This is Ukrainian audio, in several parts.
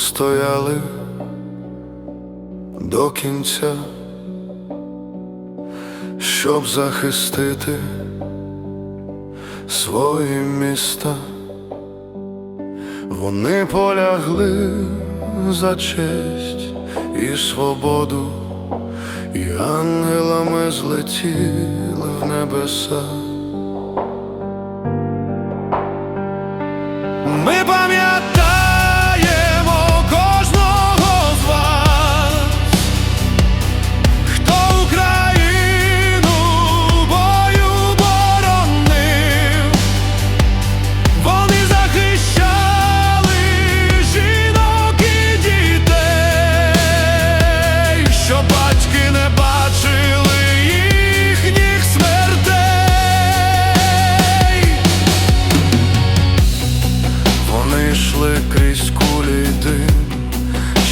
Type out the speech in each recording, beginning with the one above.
стояли до кінця, щоб захистити свої міста. Вони полягли за честь і свободу, і ангелами злетіли в небеса. Ми пам'ятаємо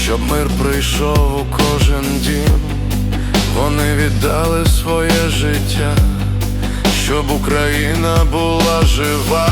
щоб мир прийшов у кожен дім. Вони віддали своє життя, щоб Україна була жива.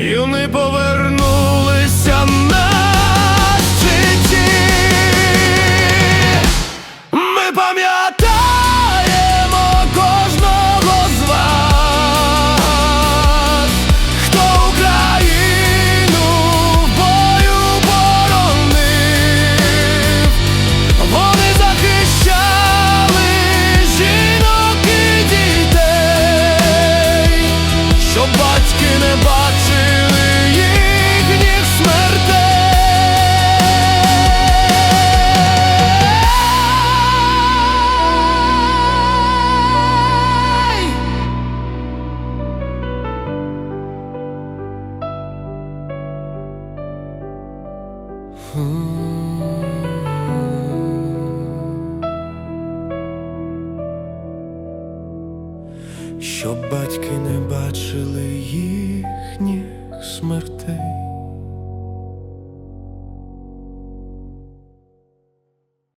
І повернулися на житті. Ми пам'ятаємо Щоб батьки не бачили смертей.